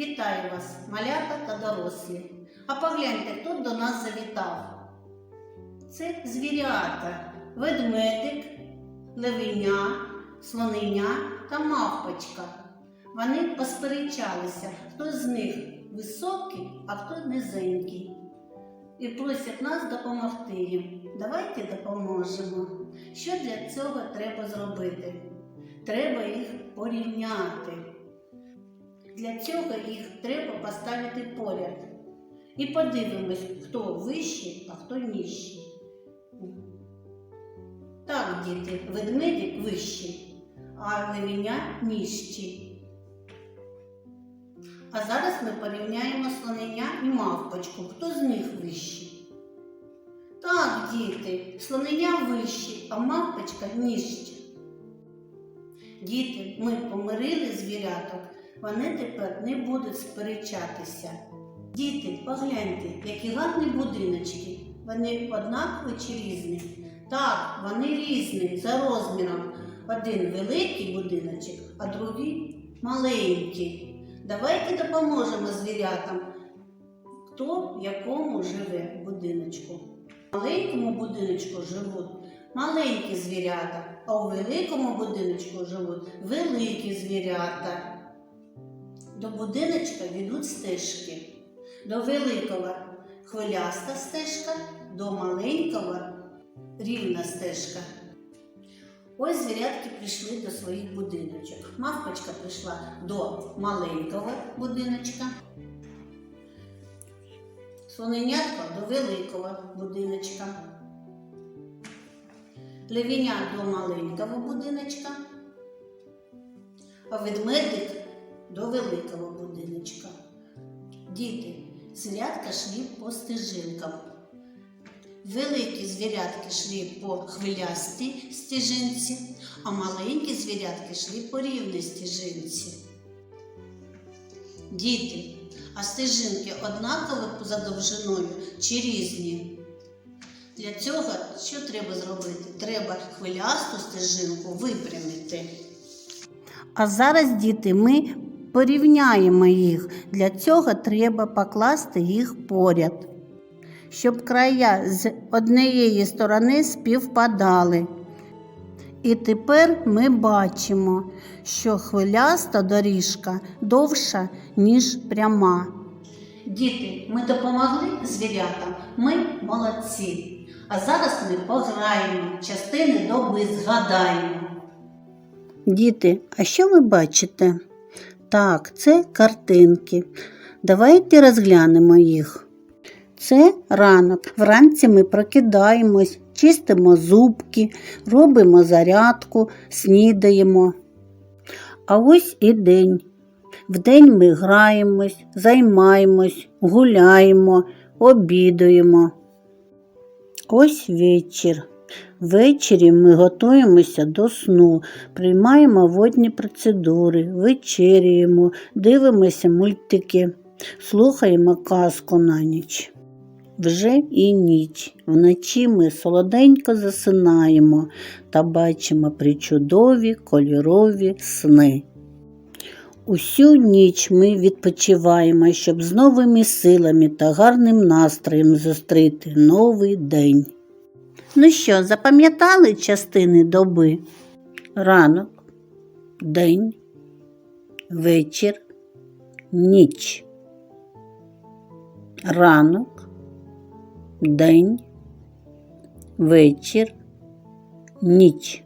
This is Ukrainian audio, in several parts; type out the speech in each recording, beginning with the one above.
Вітаю вас, малята та дорослі. А погляньте, хто до нас завітав. Це звірята, ведмедик, левеня, слоненя та мавпочка. Вони посперечалися, хто з них високий, а хто низенький. І просять нас допомогти їм. Давайте допоможемо. Що для цього треба зробити? Треба їх порівняти. Для цього їх треба поставити поряд. І подивимось, хто вищий, а хто нижчий. Так, діти, ведмедик вищий, а левеня нижчий. А зараз ми порівняємо слонення і мавпочку. Хто з них вищий? Так, діти, слонення вищий, а мавпочка нижча. Діти, ми помирили звіряток, вони тепер не будуть сперечатися. Діти, погляньте, які гарні будиночки. Вони однакові чи різні? Так, вони різні за розміром. Один великий будиночок, а другий маленький. Давайте допоможемо звірятам, хто в якому живе будиночку. В маленькому будиночку живуть маленькі звірята, а у великому будиночку живуть великі звірята. До будиночка ведуть стежки. До великого хвиляста стежка, до маленького рівна стежка. Ось звірятки прийшли до своїх будиночок. Мавпочка прийшла до маленького будиночка. Слоненятко до великого будиночка. Левеня до маленького будиночка, а ведмедик до великого будиночка. Діти, звірятка йшли по стежинкам. Великі звірятки йшли по хвилястій стежинці, а маленькі звірятки йшли по рівній стежинці. Діти, а стежинки однакові за довжиною чи різні? Для цього що треба зробити? Треба хвилясту стежинку випрямити. А зараз, діти, ми порівняємо їх. Для цього треба покласти їх поряд, щоб края з однієї сторони співпадали. І тепер ми бачимо, що хвиляста доріжка довша, ніж пряма. Діти, ми допомогли звірятам, ми молодці. А зараз ми пограємо, частини доби згадаємо. Діти, а що ви бачите? Так, це картинки. Давайте розглянемо їх. Це ранок. Вранці ми прокидаємось, чистимо зубки, робимо зарядку, снідаємо. А ось і день. Вдень ми граємось, займаємось, гуляємо, обідаємо. Ось вечір. Ввечері ми готуємося до сну, приймаємо водні процедури, вечеряємо, дивимося мультики, слухаємо казку на ніч. Вже і ніч. Вночі ми солоденько засинаємо та бачимо причудові кольорові сни. Усю ніч ми відпочиваємо, щоб з новими силами та гарним настроєм зустріти новий день. Ну що, запам'ятали частини доби? Ранок, день, вечір, ніч. Ранок, день, вечір, ніч.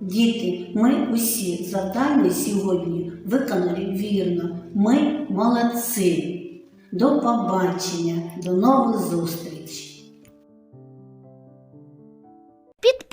Діти, ми усі завдання сьогодні виконали вірно. Ми молодці. До побачення, до нових зустрічей.